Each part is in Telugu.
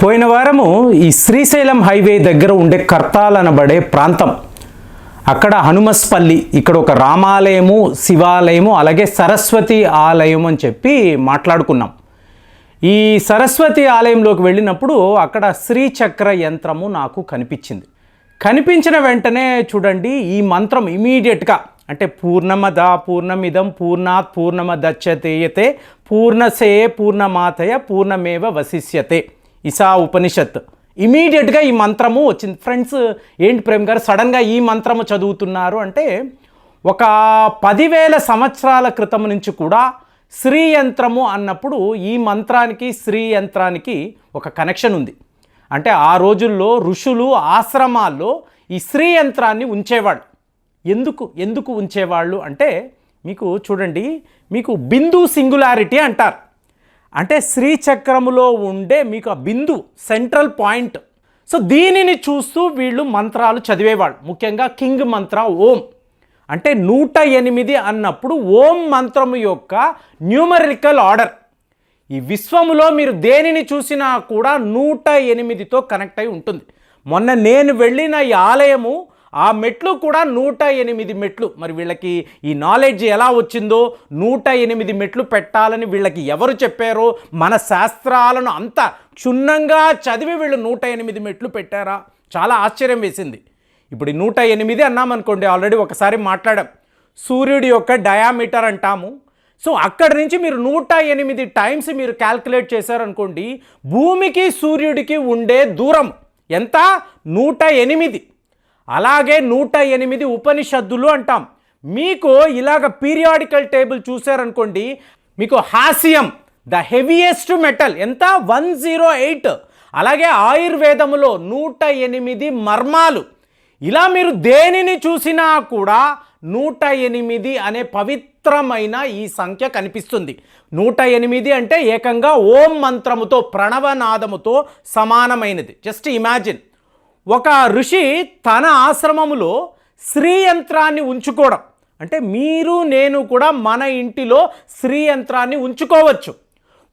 పోయిన వారము ఈ శ్రీశైలం హైవే దగ్గర ఉండే కర్తాల్ అనబడే ప్రాంతం. అక్కడ హనుమస్పల్లి ఇక్కడ ఒక రామాలయము శివాలయము అలాగే సరస్వతి ఆలయం అని చెప్పి మాట్లాడుకున్నాం. ఈ సరస్వతి ఆలయంలోకి వెళ్ళినప్పుడు అక్కడ శ్రీచక్ర యంత్రము నాకు కనిపించింది. కనిపించిన వెంటనే చూడండి ఈ మంత్రం ఇమీడియట్గా అంటే పూర్ణమద పూర్ణమిదం పూర్ణాత్ పూర్ణమ దచ్చతేయతే పూర్ణసే పూర్ణమాతయ పూర్ణమేవ వశిష్యతే. ఇసా ఉపనిషత్. ఇమీడియట్గా ఈ మంత్రము వచ్చింది. ఫ్రెండ్స్ ఏంటి ప్రేమ్ గారు? సడన్గా ఈ మంత్రము చదువుతున్నారు అంటే ఒక పదివేల సంవత్సరాల క్రితం నుంచి కూడా శ్రీ యంత్రము అన్నప్పుడు ఈ మంత్రానికి శ్రీ యంత్రానికి ఒక కనెక్షన్ ఉంది. అంటే ఆ రోజుల్లో ఋషులు ఆశ్రమాల్లో ఈ శ్రీ యంత్రాన్ని ఉంచేవాళ్ళు. ఎందుకు? ఎందుకు ఉంచేవాళ్ళు? అంటే మీకు చూడండి మీకు బిందు సింగులారిటీ అంటారు. అంటే శ్రీచక్రములో ఉండే మీకు ఆ బిందు సెంట్రల్ పాయింట్ సో దీనిని చూస్తూ వీళ్ళు మంత్రాలు చదివేవాళ్ళు. ముఖ్యంగా కింగ్ మంత్ర ఓం. అంటే నూట ఎనిమిది అన్నప్పుడు ఓం మంత్రము యొక్క న్యూమరికల్ ఆర్డర్ ఈ విశ్వములో మీరు దేనిని చూసినా కూడా నూట ఎనిమిదితో కనెక్ట్ అయి ఉంటుంది. మొన్న నేను వెళ్ళిన ఈ ఆలయము ఆ మెట్లు కూడా నూట ఎనిమిది మెట్లు. మరి వీళ్ళకి ఈ నాలెడ్జ్ ఎలా వచ్చిందో నూట ఎనిమిది మెట్లు పెట్టాలని వీళ్ళకి ఎవరు చెప్పారో మన శాస్త్రాలను అంత క్షుణ్ణంగా చదివి వీళ్ళు నూట ఎనిమిది మెట్లు పెట్టారా? చాలా ఆశ్చర్యం వేసింది. ఇప్పుడు నూట ఎనిమిది అన్నామనుకోండి ఆల్రెడీ ఒకసారి మాట్లాడాం. సూర్యుడి యొక్క డయామీటర్ అంటాము. సో అక్కడి నుంచి మీరు నూట ఎనిమిది టైమ్స్ మీరు క్యాల్కులేట్ చేశారనుకోండి భూమికి సూర్యుడికి ఉండే దూరం ఎంత? నూట ఎనిమిది. అలాగే నూట ఎనిమిది ఉపనిషత్తులు అంటాం. మీకు ఇలాగ పీరియాడికల్ టేబుల్ చూసారనుకోండి మీకు హాసియం ద హెవియెస్ట్ మెటల్ ఎంత? వన్ జీరో ఎయిట్ అలాగే ఆయుర్వేదములో నూట ఎనిమిది మర్మాలు. ఇలా మీరు దేనిని చూసినా కూడా నూట ఎనిమిది అనే పవిత్రమైన ఈ సంఖ్య కనిపిస్తుంది. నూట ఎనిమిది అంటే ఏకంగా ఓం మంత్రముతో ప్రణవనాదముతో సమానమైనది. జస్ట్ ఇమాజిన్ ఒక ఋషి తన ఆశ్రమములో శ్రీ యంత్రాన్ని ఉంచుకోవడం. అంటే మీరు నేను కూడా మన ఇంటిలో శ్రీ యంత్రాన్ని ఉంచుకోవచ్చు.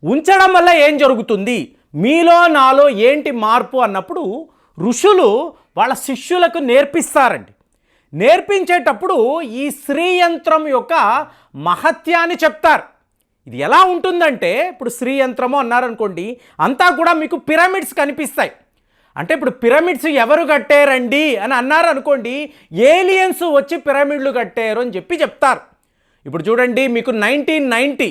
ఉంచడం వల్ల ఏం జరుగుతుంది? మీలో నాలో ఏంటి మార్పు అన్నప్పుడు ఋషులు వాళ్ళ శిష్యులకు నేర్పిస్తారండి. నేర్పించేటప్పుడు ఈ శ్రీ యంత్రం యొక్క మహత్యాన్ని చెప్తారు. ఇది ఎలా ఉంటుందంటే ఇప్పుడు శ్రీ యంత్రము అన్నారనుకోండి అంతా కూడా మీకు పిరమిడ్స్ కనిపిస్తాయి. అంటే ఇప్పుడు పిరమిడ్స్ ఎవరు కట్టారండి అని అన్నారు అనుకోండి ఏలియన్స్ వచ్చి పిరమిడ్లు కట్టారు అని చెప్పి చెప్తారు. ఇప్పుడు చూడండి మీకు నైన్టీన్ నైంటీ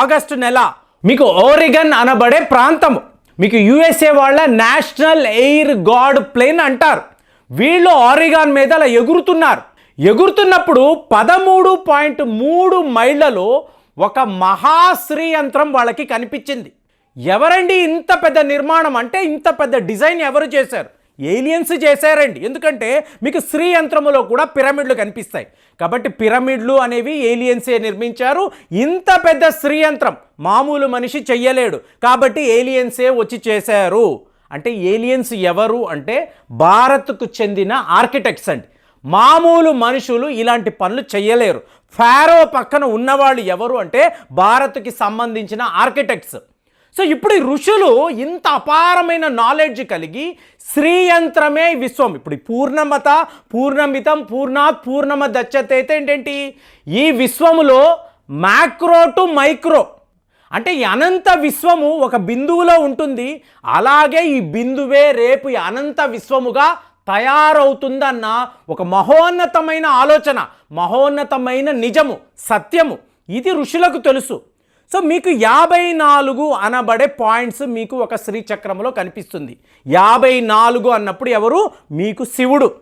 ఆగస్టు నెల మీకు ఓరిగన్ అనబడే ప్రాంతము. మీకు యుఎస్ఏ వాళ్ళ నేషనల్ ఎయిర్ గాడ్ ప్లేన్ అంటారు. వీళ్ళు ఆరిగాన్ మీద అలా ఎగురుతున్నారు. ఎగురుతున్నప్పుడు పదమూడు పాయింట్ మూడు మైళ్ళలో ఒక మహాశ్రీ యంత్రం వాళ్ళకి కనిపించింది. ఎవరండి ఇంత పెద్ద నిర్మాణం? అంటే ఇంత పెద్ద డిజైన్ ఎవరు చేశారు? ఏలియన్స్ చేశారండి. ఎందుకంటే మీకు శ్రీ యంత్రములో కూడా పిరమిడ్లు కనిపిస్తాయి. కాబట్టి పిరమిడ్లు అనేవి ఏలియన్సే నిర్మించారు? ఇంత పెద్ద శ్రీ యంత్రం మామూలు మనిషి చెయ్యలేడు. కాబట్టి ఏలియన్సే వచ్చి చేశారు? అంటే ఏలియన్స్ ఎవరు అంటే భారత్కు చెందిన ఆర్కిటెక్ట్స్ అండి. మామూలు మనుషులు ఇలాంటి పనులు చేయలేరు ఫారో పక్కన ఉన్నవాళ్ళు ఎవరు అంటే భారత్కి సంబంధించిన ఆర్కిటెక్ట్స్ సో ఇప్పుడు ఈ ఋషులు ఇంత అపారమైన నాలెడ్జ్ కలిగి శ్రీయంత్రమే విశ్వం. ఇప్పుడు పూర్ణమత పూర్ణమితం పూర్ణాత్ పూర్ణమ దచ్చత అయితే ఏంటంటి? ఈ విశ్వములో మ్యాక్రో టు మైక్రో అంటే ఈ అనంత విశ్వము ఒక బిందువులో ఉంటుంది. అలాగే ఈ బిందువే రేపు ఈ అనంత విశ్వముగా తయారవుతుందన్న ఒక మహోన్నతమైన ఆలోచన మహోన్నతమైన నిజము సత్యము. ఇది ఋషులకు తెలుసు. సో మీకు యాభై నాలుగు అనబడే పాయింట్స్ మీకు ఒక శ్రీచక్రంలో కనిపిస్తుంది. యాభై నాలుగు అన్నప్పుడు ఎవరు? మీకు శివుడు.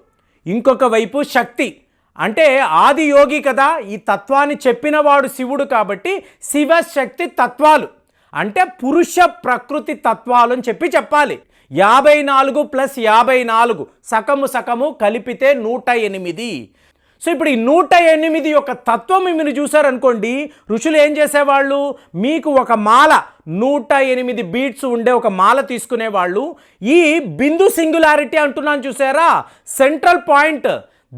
ఇంకొక వైపు శక్తి. అంటే ఆది యోగి కదా ఈ తత్వాన్ని చెప్పినవాడు శివుడు కాబట్టి శివశక్తి తత్వాలు. అంటే పురుష ప్రకృతి తత్వాలు అని చెప్పి చెప్పాలి. యాభై నాలుగు ప్లస్ యాభై నాలుగు. సకము సకము కలిపితే నూట ఎనిమిది. సో ఇప్పుడు ఈ నూట ఎనిమిది యొక్క తత్వం మీరు చూసారనుకోండి ఋషులు ఏం చేసేవాళ్ళు? మీకు ఒక మాల నూట ఎనిమిది బీట్స్ ఉండే ఒక మాల తీసుకునేవాళ్ళు. ఈ బిందు సింగులారిటీ అంటున్నాను చూసారా? Central point.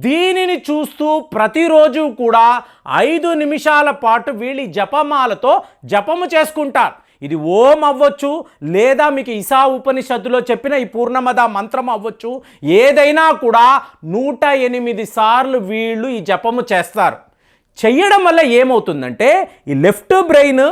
దీనిని చూస్తూ ప్రతిరోజు కూడా ఐదు నిమిషాల పాటు వీళ్ళు జపమాలతో జపము చేసుకుంటారు. ఇది ఓం అవ్వచ్చు లేదా మీకు ఇసా ఉపనిషత్తులో చెప్పిన ఈ పూర్ణమద మంత్రం అవ్వచ్చు. ఏదైనా కూడా నూట ఎనిమిది సార్లు వీళ్ళు ఈ జపము చేస్తారు. చెయ్యడం వల్ల ఏమవుతుందంటే ఈ లెఫ్ట్ బ్రెయిన్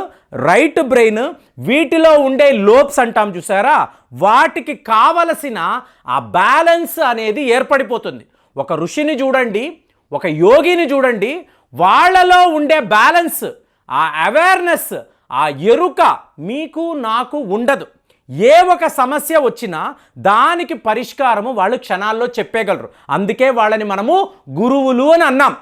రైట్ బ్రెయిన్ వీటిలో ఉండే లోబ్స్ అంటాం చూసారా? వాటికి కావలసిన ఆ బ్యాలెన్స్ అనేది ఏర్పడిపోతుంది. ఒక ఋషిని చూడండి ఒక యోగిని చూడండి వాళ్ళలో ఉండే బ్యాలెన్స్ ఆ అవేర్నెస్ ఆ ఎరుక మీకు నాకు ఉండదు. ఏ ఒక సమస్య వచ్చినా దానికి పరిష్కారము వాళ్ళు క్షణాల్లో చెప్పేయగలరు అందుకే వాళ్ళని మనము గురువులు అని అన్నాం.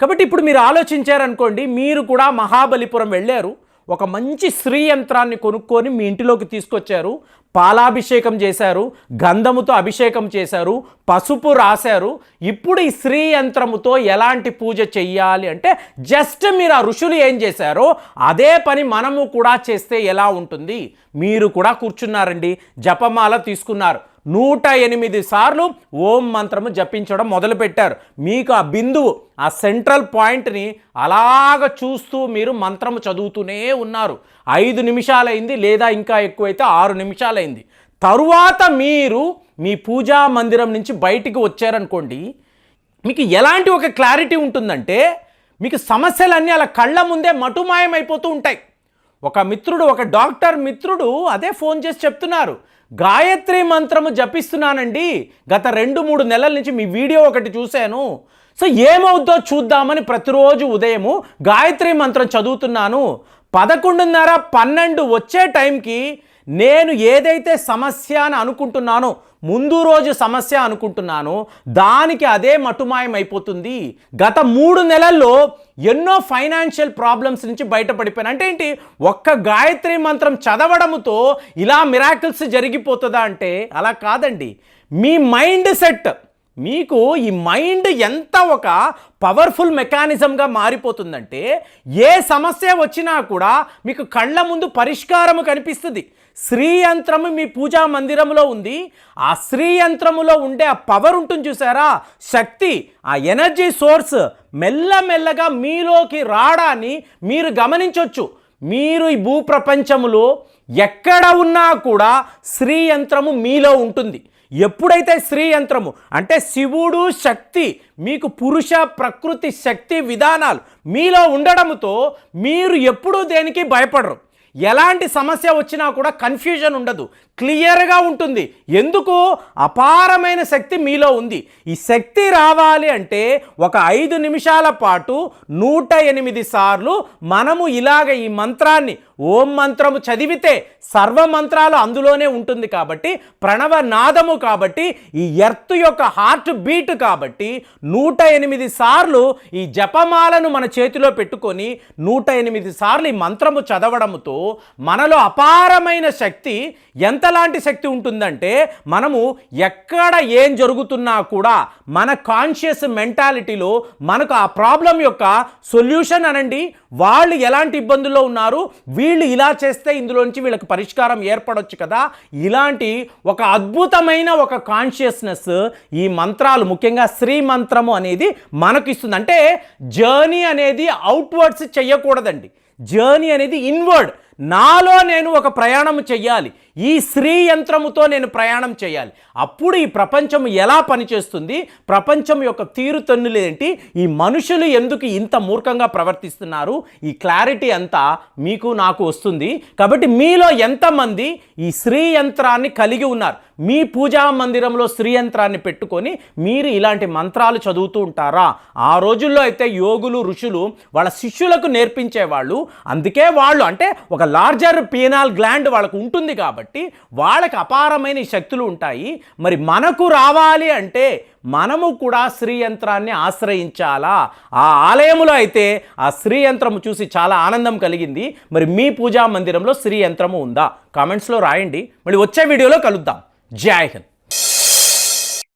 కాబట్టి ఇప్పుడు మీరు ఆలోచించారనుకోండి మీరు కూడా మహాబలిపురం వెళ్ళారు. ఒక మంచి స్త్రీ యంత్రాన్ని కొనుక్కొని మీ ఇంటిలోకి తీసుకొచ్చారు పాలాభిషేకం చేశారు గంధముతో అభిషేకం చేశారు పసుపు రాశారు. ఇప్పుడు ఈ స్త్రీ యంత్రముతో ఎలాంటి పూజ చెయ్యాలి అంటే జస్ట్ మీరు ఆ ఋషులు ఏం చేశారో అదే పని మనము కూడా చేస్తే ఎలా ఉంటుంది? మీరు కూడా కూర్చున్నారండి జపమాల తీసుకున్నారు. నూట ఎనిమిది సార్లు ఓం మంత్రము జపించడం మొదలుపెట్టారు. మీకు ఆ బిందువు ఆ సెంట్రల్ పాయింట్ని అలాగ చూస్తూ మీరు మంత్రము చదువుతూనే ఉన్నారు. ఐదు నిమిషాలైంది లేదా ఇంకా ఎక్కువైతే ఆరు నిమిషాలైంది. తరువాత మీరు మీ పూజా మందిరం నుంచి బయటికి వచ్చారనుకోండి మీకు ఎలాంటి ఒక క్లారిటీ ఉంటుందంటే మీకు సమస్యలన్నీ అలా కళ్ళ ముందే మటుమాయమైపోతూ ఉంటాయి. ఒక మిత్రుడు ఒక డాక్టర్ మిత్రుడు అదే ఫోన్ చేసి చెప్తున్నారు. గాయత్రి మంత్రము జపిస్తున్నానండి. గత రెండు మూడు నెలల నుంచి మీ వీడియో ఒకటి చూశాను. సో ఏమవుద్దో చూద్దామని ప్రతిరోజు ఉదయము గాయత్రి మంత్రం చదువుతున్నాను. పదకొండున్నర పన్నెండు వచ్చే టైంకి నేను ఏదైతే సమస్య అని అనుకుంటున్నానో ముందు రోజు సమస్య అనుకుంటున్నాను దానికి అదే మటుమాయం అయిపోతుంది గత మూడు నెలల్లో ఎన్నో ఫైనాన్షియల్ ప్రాబ్లమ్స్ నుంచి బయటపడిపోయాను. అంటే ఏంటి? ఒక్క గాయత్రి మంత్రం చదవడముతో ఇలా మిరాకిల్స్ జరిగిపోతుందా అంటే అలా కాదండి. మీ మైండ్ సెట్ మీకు ఈ మైండ్ ఎంత ఒక పవర్ఫుల్ మెకానిజంగా మారిపోతుందంటే ఏ సమస్య వచ్చినా కూడా మీకు కళ్ళ ముందు పరిష్కారము కనిపిస్తుంది. శ్రీయంత్రము మీ పూజా మందిరంలో ఉంది. ఆ శ్రీయంత్రములో ఉండే ఆ పవర్ ఉంటుంది చూసారా? శక్తి ఆ ఎనర్జీ సోర్స్ మెల్లమెల్లగా మీలోకి రాడాన్ని మీరు గమనించవచ్చు మీరు ఈ భూప్రపంచములో ఎక్కడ ఉన్నా కూడా శ్రీయంత్రము మీలో ఉంటుంది. ఎప్పుడైతే స్త్రీ యంత్రము అంటే శివుడు శక్తి మీకు పురుష ప్రకృతి శక్తి విధానాలు మీలో ఉండడంతో మీరు ఎప్పుడూ దేనికి భయపడరు. ఎలాంటి సమస్య వచ్చినా కూడా కన్ఫ్యూజన్ ఉండదు. క్లియర్గా ఉంటుంది. ఎందుకు? అపారమైన శక్తి మీలో ఉంది. ఈ శక్తి రావాలి అంటే ఒక ఐదు నిమిషాల పాటు నూట ఎనిమిది సార్లు మనము ఇలాగ ఈ మంత్రాన్ని ఓం మంత్రము చదివితే సర్వ మంత్రాలు అందులోనే ఉంటుంది కాబట్టి ప్రణవ నాదము కాబట్టి ఈ ఎర్త్ యొక్క హార్ట్ బీట్ కాబట్టి నూట ఎనిమిది సార్లు ఈ జపమాలను మన చేతిలో పెట్టుకొని నూట ఎనిమిది సార్లు ఈ మంత్రము చదవడంతో మనలో అపారమైన శక్తి ఎంతలాంటి శక్తి ఉంటుందంటే మనము ఎక్కడ ఏం జరుగుతున్నా కూడా మన కాన్షియస్ మెంటాలిటీలో మనకు ఆ ప్రాబ్లం యొక్క సొల్యూషన్ అనండి. వాళ్ళు ఎలాంటి ఇబ్బందుల్లో ఉన్నారు? వీళ్ళు ఇలా చేస్తే ఇందులోంచి వీళ్ళకి పరిష్కారం ఏర్పడవచ్చు కదా? ఇలాంటి ఒక అద్భుతమైన ఒక కాన్షియస్నెస్ ఈ మంత్రాలు ముఖ్యంగా శ్రీ మంత్రము అనేది మనకు ఇస్తుంది అంటే జర్నీ అనేది అవుట్వర్డ్స్ చెయ్యకూడదండి జర్నీ అనేది ఇన్వర్డ్ నాలో నేను ఒక ప్రయాణం చెయ్యాలి. ఈ స్త్రీ యంత్రముతో నేను ప్రయాణం చేయాలి అప్పుడు ఈ ప్రపంచం ఎలా పనిచేస్తుంది? ప్రపంచం యొక్క తీరుతన్నులేంటి ఈ మనుషులు ఎందుకు ఇంత మూర్ఖంగా ప్రవర్తిస్తున్నారు? ఈ క్లారిటీ అంతా మీకు నాకు వస్తుంది. కాబట్టి మీలో ఎంతమంది ఈ స్త్రీ యంత్రాన్ని కలిగి ఉన్నారు? మీ పూజా మందిరంలో స్త్రీ యంత్రాన్ని పెట్టుకొని మీరు ఇలాంటి మంత్రాలు చదువుతూ ఉంటారా? ఆ రోజుల్లో అయితే యోగులు ఋషులు వాళ్ళ శిష్యులకు నేర్పించేవాళ్ళు. అందుకే వాళ్ళు అంటే ఒక లార్జర్ పీనాల్ గ్లాండ్ వాళ్ళకు ఉంటుంది కాబట్టి వాళ్ళకి అపారమైన శక్తులు ఉంటాయి. మరి మనకు రావాలి అంటే మనము కూడా శ్రీ యంత్రాన్ని ఆశ్రయించాలా? ఆ ఆలయములో అయితే ఆ శ్రీ యంత్రము చూసి చాలా ఆనందం కలిగింది. మరి మీ పూజా మందిరంలో శ్రీ యంత్రము ఉందా? కామెంట్స్లో రాయండి. మళ్ళీ వచ్చే వీడియోలో కలుద్దాం. जय हिंद